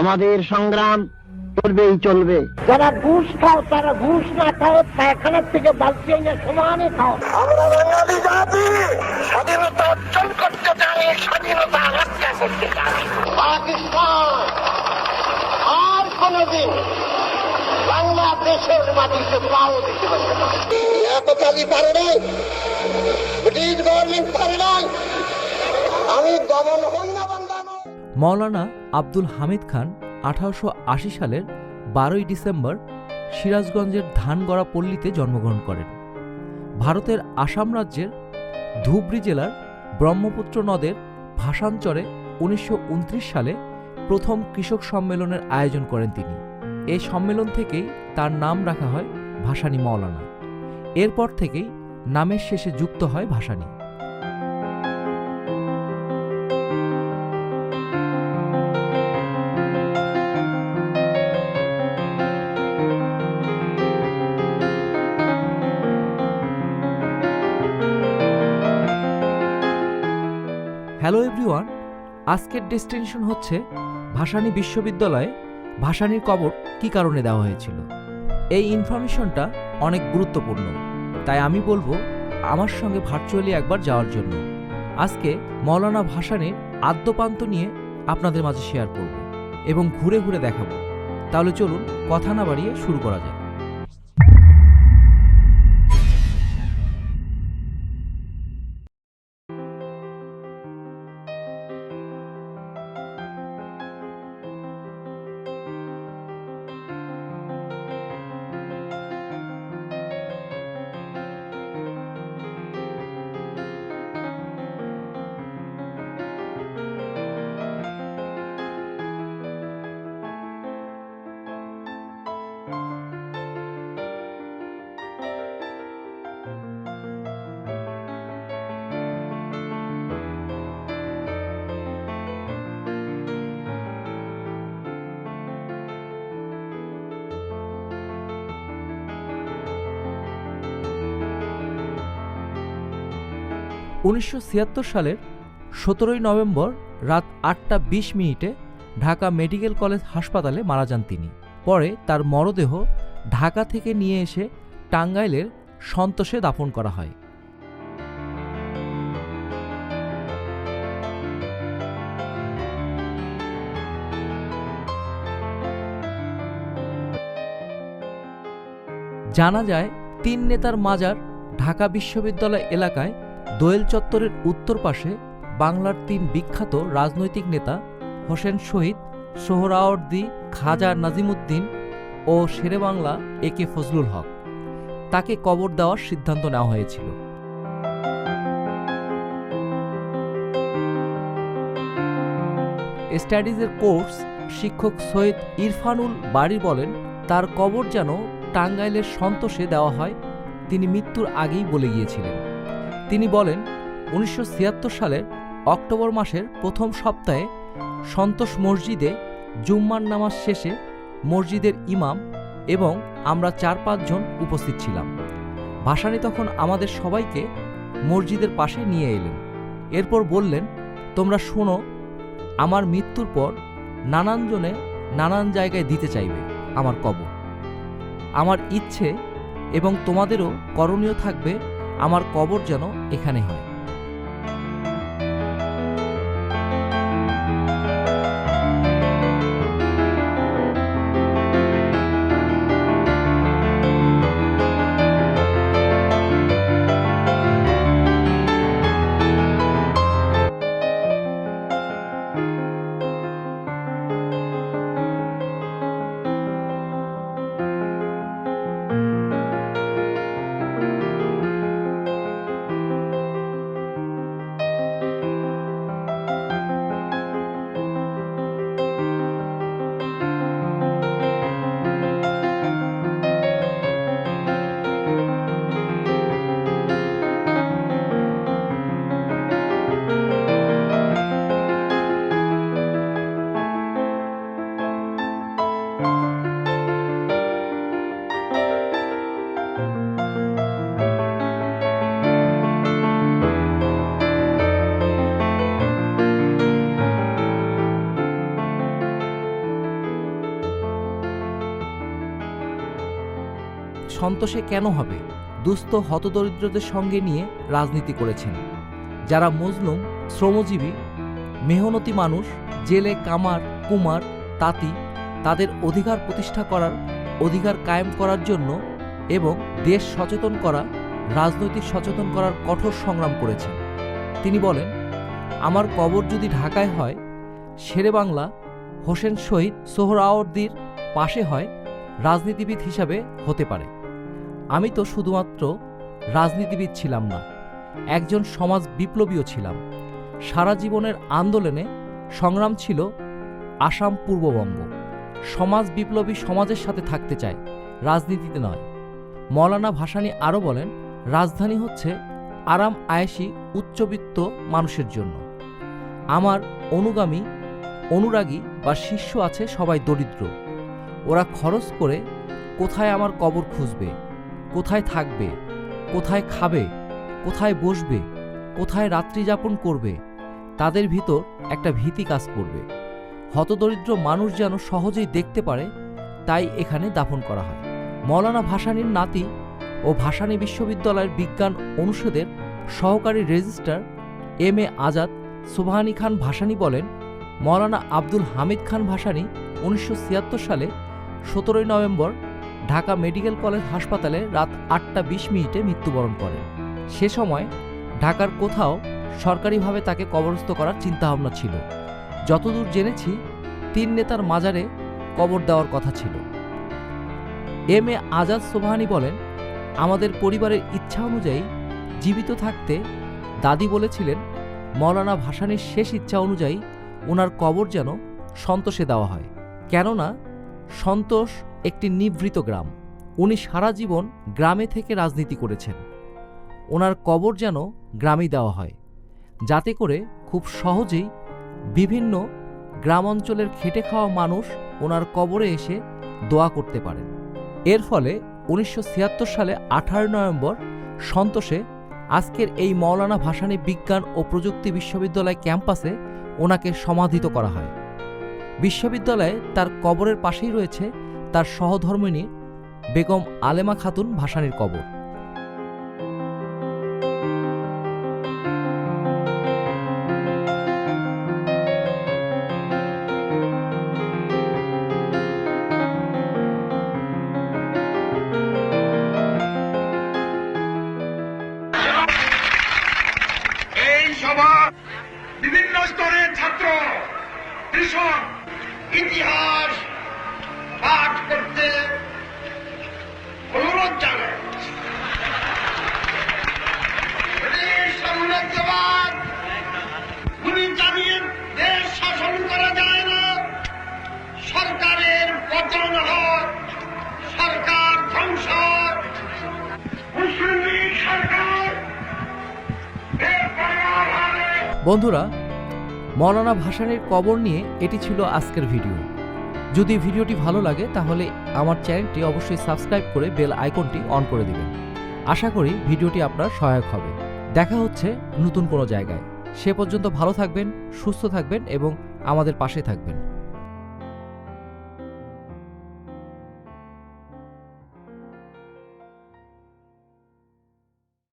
আমাদের সংগ্রাম চলবেই চলবে। যারা ঘুষ খাও তারা ঘুষ না খাও পায়খানার থেকে বালতি এনে সমানে খাও। আমরা বাঙালি জাতি স্বাধীনতা অর্জন করতে চাই স্বাধীনতা করতে চাই। পাকিস্তান আর কোনদিন বাংলাদেশের মাটিতে পাও দিতে পারবে না। পারে নাই ব্রিটিশ গভর্নমেন্ট পারে নাই আমি দমন হই না। মৌলানা আব্দুল হামিদ খান আঠারোশো আশি সালের বারোই ডিসেম্বর সিরাজগঞ্জের ধানগড়া পল্লীতে জন্মগ্রহণ করেন। ভারতের আসাম রাজ্যের ধুবড়ি জেলার ব্রহ্মপুত্র নদের ভাষাঞ্চরে উনিশশো সালে প্রথম কৃষক সম্মেলনের আয়োজন করেন তিনি। এই সম্মেলন থেকেই তার নাম রাখা হয় ভাসানী মৌলানা। এরপর থেকেই নামের শেষে যুক্ত হয় ভাসানী। হ্যালো এভরিওয়ান, আজকের ডেস্টিনেশন হচ্ছে ভাসানী বিশ্ববিদ্যালয়ে ভাসানীর কবর কী কারণে দেওয়া হয়েছিল। এই ইনফরমেশনটা অনেক গুরুত্বপূর্ণ, তাই আমি বলব আমার সঙ্গে ভার্চুয়ালি একবার যাওয়ার জন্য। আজকে মৌলানা ভাসানীর আদ্যপান্ত নিয়ে আপনাদের মাঝে শেয়ার করব এবং ঘুরে ঘুরে দেখাবো। তাহলে চলুন কথা না বাড়িয়ে শুরু করা যাক। উনিশশো ছিয়াত্তর সালের সতেরোই নভেম্বর রাত আটটা বিশ মিনিটে ঢাকা মেডিকেল কলেজ হাসপাতালে মারা যান তিনি। পরে তার মরদেহ ঢাকা থেকে নিয়ে এসে টাঙ্গাইলের সন্তোষে দাফন করা হয়। জানা যায়, তিন নেতার মাজার ঢাকা বিশ্ববিদ্যালয় এলাকায় দোয়েল চত্বরের উত্তর পাশে বাংলার তিন বিখ্যাত রাজনৈতিক নেতা হোসেন শহীদ, সোহরাওয়ার্দী, খাজা নাজিমুদ্দিন ও শেরেবাংলা এ কে ফজলুল হক। তাকে কবর দেওয়ার সিদ্ধান্ত নেওয়া হয়েছিল। স্টাডিজের কোর্স শিক্ষক সৈয়দ ইরফানুল বাড়ি বলেন, তার কবর যেন টাঙ্গাইলের সন্তোষে দেওয়া হয়, তিনি মৃত্যুর আগেই বলে গিয়েছিলেন। তিনি বলেন, উনিশশো ছিয়াত্তর সালের অক্টোবর মাসের প্রথম সপ্তাহে সন্তোষ মসজিদে জুম্মার নামাজ শেষে মসজিদের ইমাম এবং আমরা চার পাঁচজন উপস্থিত ছিলাম। ভাসানী তখন আমাদের সবাইকে মসজিদের পাশে নিয়ে এলেন। এরপর বললেন, তোমরা শোনো, আমার মৃত্যুর পর নানানজনে নানান জায়গায় দিতে চাইবে আমার কবর। আমার ইচ্ছে এবং তোমাদেরও করণীয় থাকবে আমার কবর যেন এখানে হয়। সন্তোষে কেন হবে? দুস্থ হতদরিদ্রদের সঙ্গে নিয়ে রাজনীতি করেছেন। যারা মজলুম, শ্রমজীবী, মেহনতি মানুষ, জেলে কামার, কুমার, তাঁতি, তাদের অধিকার প্রতিষ্ঠা করার, অধিকার কায়েম করার জন্য এবং দেশ সচেতন করা, রাজনৈতিক সচেতন করার কঠোর সংগ্রাম করেছেন। তিনি বলেন, আমার কবর যদি ঢাকায় হয়, শেরে বাংলা, হোসেন শহীদ সোহরাওয়ার্দির পাশে হয়, রাজনীতিবিদ হিসাবে হতে পারে। আমি তো শুধুমাত্র রাজনীতিবিদ ছিলাম না, একজন সমাজ বিপ্লবীও ছিলাম। সারা জীবনের আন্দোলনে সংগ্রাম ছিল আসাম পূর্ববঙ্গ। সমাজ বিপ্লবী সমাজের সাথে থাকতে চায়, রাজনীতিতে নয়। মৌলানা ভাসানী আরও বলেন, রাজধানী হচ্ছে আরাম আয়েসি উচ্চবিত্ত মানুষের জন্য। আমার অনুগামী, অনুরাগী বা শিষ্য আছে সবাই দরিদ্র। ওরা খরচ করে কোথায় আমার কবর খুঁজবে? কোথায় থাকবে, কোথায় খাবে, কোথায় বসবে, কোথায় রাত্রি যাপন করবে, তাদের ভিতর একটা ভীতি কাজ করবে। হতদরিদ্র মানুষ যেন সহজেই দেখতে পারে, তাই এখানে দাফন করা হয়। মৌলানা ভাসানীর নাতি ও ভাসানী বিশ্ববিদ্যালয়ের বিজ্ঞান অনুষদের সহকারী registrar M A Azad Subhani Khan Bhasani বলেন, মৌলানা আব্দুল হামিদ খান ভাসানী উনিশশো সালে সতেরোই নভেম্বর ঢাকা মেডিকেল কলেজ হাসপাতালে রাত আটটা বিশ মিনিটে মৃত্যুবরণ করেন সে সময় ঢাকার কোথাও সরকারিভাবে তাকে কবরস্থ করার চিন্তাভাবনা ছিল। যতদূর জেনেছি, তিন নেতার মাজারে কবর দেওয়ার কথা ছিল। এম এ আজাদ সোভানি বলেন, আমাদের পরিবারের ইচ্ছা অনুযায়ী জীবিত থাকতে দাদি বলেছিলেন, মৌলানা ভাসানির শেষ ইচ্ছা অনুযায়ী ওনার কবর যেন সন্তোষে দেওয়া হয়। কেননা সন্তোষ একটি নিভৃত গ্রাম। উনি সারা জীবন গ্রামে থেকে রাজনীতি করেছেন। ওনার কবর যেন গ্রামেই দেওয়া হয়। যাতে করে খুব সহজেই বিভিন্ন গ্রাম অঞ্চলের খেটে খাওয়া মানুষ ওনার কবরে এসে দোয়া করতে পারেন। এর ফলে উনিশশো ছিয়াত্তর সালে আঠারো নভেম্বর সন্তোষে আজকের এই মৌলানা ভাসানী বিজ্ঞান ও প্রযুক্তি বিশ্ববিদ্যালয় ক্যাম্পাসে ওনাকে সমাধিত করা হয়। বিশ্ববিদ্যালয়ে তার কবরের পাশেই রয়েছে তার সহধর্মিনী বেগম আলেমা খাতুন ভাসানীর কবর। বিভিন্ন স্তরের ছাত্র কৃষক ইতিহাস বন্ধুরা, মৌলানা ভাসানীর কবর নিয়ে এটি ছিল আজকের ভিডিও। যদি ভিডিওটি ভালো লাগে, তাহলে আমার চ্যানেলটি অবশ্যই সাবস্ক্রাইব করে বেল আইকনটি অন করে দেবেন। আশা করি ভিডিওটি আপনার সহায়ক হবে। দেখা হচ্ছে নতুন কোনো জায়গায়। সে পর্যন্ত ভালো থাকবেন, সুস্থ থাকবেন এবং আমাদের পাশে থাকবেন।